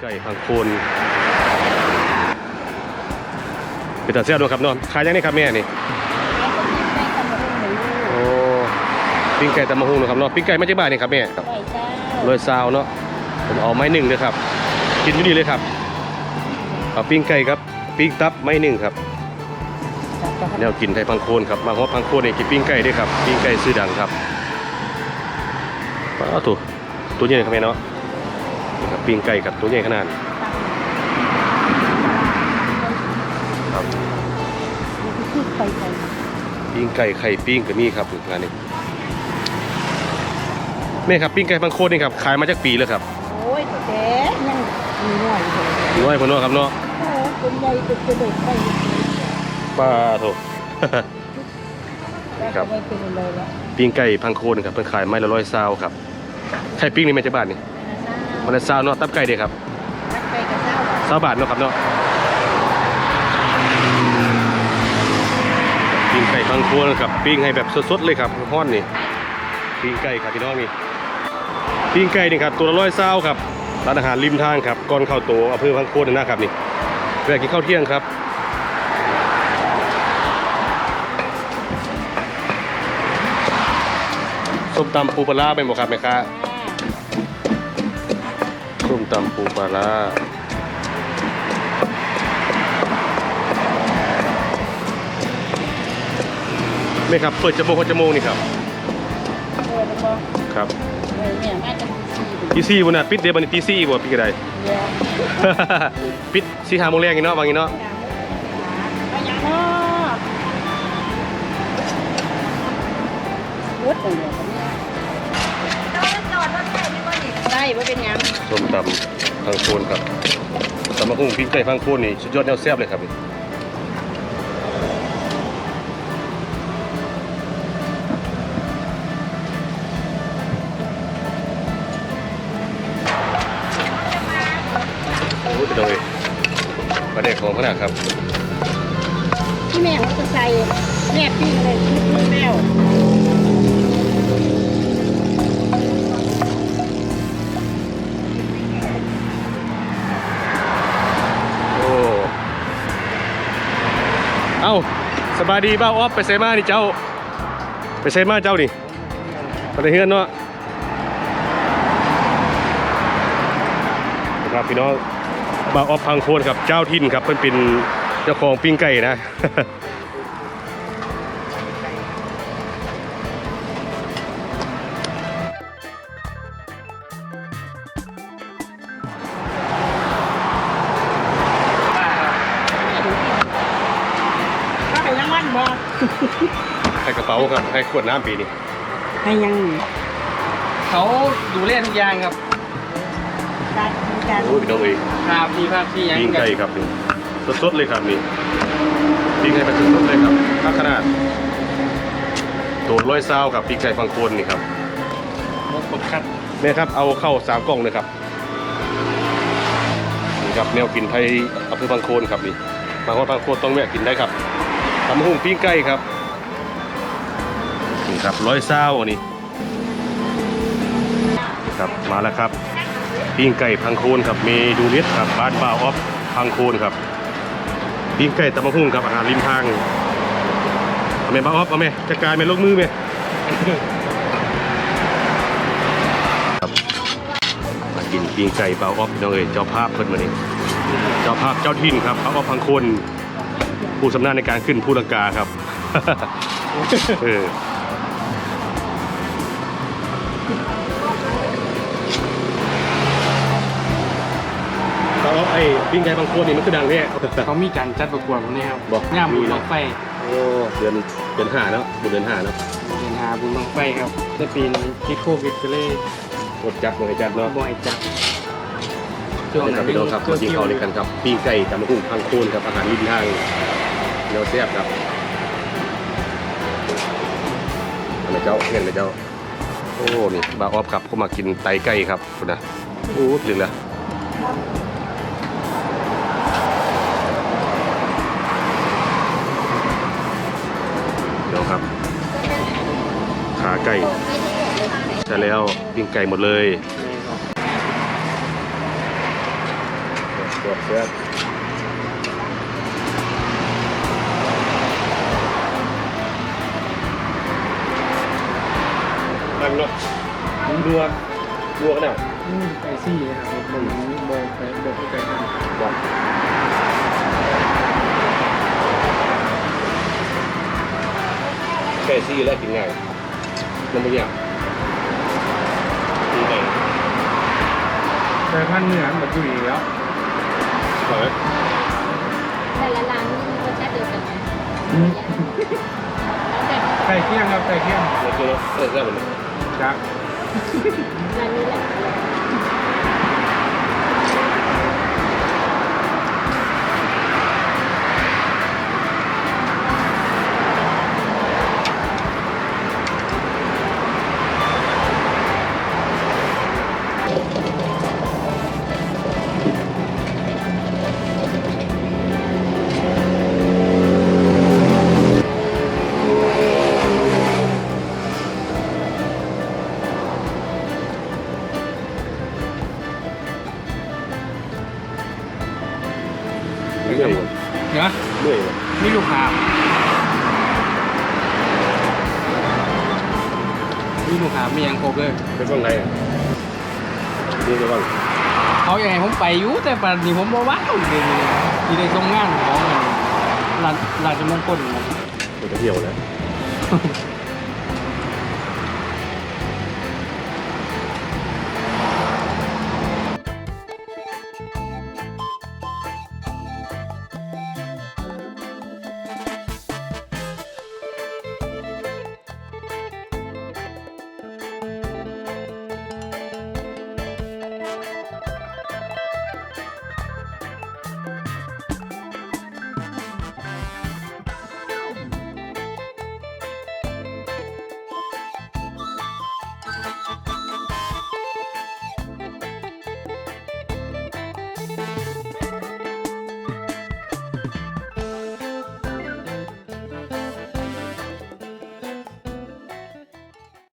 ไก่พังโคนเป็นตาเสียด้วยครับเนอนขายยังไงครับแม่นี่โอ้ปิ้งไก่ตำมะฮุงนะครับเนาะปิ้งไก่ไม่ใช่บ้านนี่ครับแม่ครับโรยซาวเนาะผมเอาไม้หนึ่งเลยครับ กินอยู่นี่เลยครับเอาปิ้งไก่ครับปิ้งตับไม้หนึ่งครับแนวกินไทยพังโคนครับมาฮอบพังโคนนี่กินปิ้งไก่ด้วยครับปิ้งไก่ซื้อดังครับอ้าวตัวตัวใหญ่ครับแม่เนาะ นี่ครับปิ้งไก่ครับตัวใหญ่ขนาดครับปิ้งไก่ไข่ปิ้งก็มีครับงานนี้แม่ครับปิ้งไก่พังโคนนี่ครับขายมาจากปีแล้วครับโอ้ยแต่ยังมีหน่อยเลยน้อยพอเนาะครับเนาะโอ้คนใหญ่จะจะเด็กไปป้าโถแล้วครัก็บไม่เป็นเลยละปิ้งไก่พังโคนครับเพิ่นขายไม้ละร้อยซาวครับไข่ปิ้งนี่แม่จะบาทนี่ มันละซาวเนาะตับไก่เด้ครับรักไปกับเจ้าอะซาวบาทเนาะครับเนาะปิ้งไก่พังโคนครับปิ้งให้แบบสดๆเลยครับฮ้อนนี่ปิ้งไก่ครับพี่น้องนี่ปิ้งไก่นี่ครับตัวละร้อยซาวครับร้านอาหารริมทางครับก่อนเข้าตัวอำเภอพังโคนนี่นะครับนี่แวะกินข้าวเที่ยงครับส้มตำปูปลาร้าเป็นบ่ครับแม่ค้าส้ม ตำปูปลาร้าไม่ครับ เปิดจะโมงจะโมงนี่ครับ เออแล้วก็ครับเออเนี่ยมาจะสี่ตีสี่วันน่ะปิดเดบันตีสี่บ่ปิดกระไดเยอะปิดสี่ห้าโมงแรกนี่เนาะบางนี้เนาะไปยังเนาะวุ้ดเลย ได้ว่าเป็นยังส้มตำพังโคนครับตำมะกุ้งพริกไก่พังโคนนี่สุดยอดแนวแซ่บเลยครับนี่โอ้ยไปเลยมาได้ของขนาดครับที่แม่เขาจะใส่แม่พี่เลยชุดมือแมว สบายดีบ้าออฟไปเซมาดิเจ้า ไปเซมาเจ้านี่ไปในเฮือนเนาะนะครับพี่น้องบ้าออฟพังโคนครับเจ้าทินครับเพิ่นเป็นเจ้าของปิ้งไก่นะ บ่ให้กระเป๋าครับให้ขวดน้ำปีนี้ให้ยังเขาดูแลทุกอย่างครับการการโอ้ยพี่น้องเอ้ยภาพที่ภาพที่ยังปิ้งไก่ครับนี่สดๆเลยครับนี่ปิ้งให้มันสดๆเลยครับถ้าขนาดโดนร้อยซาวครับปิ้งไก่พังโคนนี่ครับหมกปกคัดแม่ครับเอาเข้าสามกล่องเลยครับนี่ครับแนวกินไทยอำเภอบางโคนครับนี่บางคนบางโคนต้องแวะกินได้ครับ ตำหุ่งปิ้งไก่ครับนี่ครับร้อยเศร้าอันนี้ครับมาแล้วครับปิ้งไก่พังโคนครับเมดูเน็ตครับบ้านบ่าวออฟพังโคนครับปิ้งไก่ตำมะหุ่งครับอาหารริมทางเอาแม่บ่าวออฟเอาแม่จัดการแม่ลงมือแม่มากินปิ้งไก่เบาออฟน้องเอ๋ยเจ้าภาพเพิ่นมานี่เจ้าภาพเจ้าถิ่นครับเขาก็พังคน ผู้สำนาญในการขึ้นผู้ลังกาครับเออเบาออฟไอ้ปิ้งไก่บางคนนี่มันคือดังแท้เขามีการจัดประกวดพวกนี้ครับบอกย่ามบุมีญเนบัอะงไฟโอ้เดือนเดือนห้าเนาะบุญเดือนห้าเนาะเดินหาบุญบังไฟครับแต่ปีนี้คิดโควิดก็เลยกดจัดเลยจัดเนาะบ่อยจัดช่วงครับพี่น้องครับมากินข้าวด้วยกันครับปิ้งไก่ตำมะกุ้งพังโคนครับอาหารริมทาง เดี๋ยวแซ่บครับเอาเลยเจ้าเห็นเลยเจ้า โอ้ นี่บาออฟครับก็มากินไตไก่ครับคุณนะโอ้ลืมละเดี๋ยวครับ ขาไก่ใช่แล้วปิ้งไก่หมดเลยบแซ่บ เนาะดัวดัวกันเนี่ยอืมไก่ซี่นะครับผมโบไปโบไก่กันบอกแค่ซี่แล้วกินง่ายมันไม่ยากดีไหนแต่พันเหนือแบบอยู่อีกแล้วหอยแต่ละร้านนี่รสชาติเดียวกันไหมอืมแต่ไก่เคี่ยงครับไก่เคี่ยงเราเจอเออแซ่บหมดเลย จ้ะร้านนี้แหละ เมื่อยหมดเนาะเมื่อยหมดนี่ลูกค้านี่ลูกค้าไม่ยังครบเลยเป็นฝั่งไหนอะนี่เป็นฝั่งเขาอยากให้ผมไปอยู่แต่ปัจจุบันนี้ผมบอกว่าเดี๋ยวนี้ที่ได้ทรงงานของร้านร้านจะมงคลนะมันจะเที่ยวแล้ว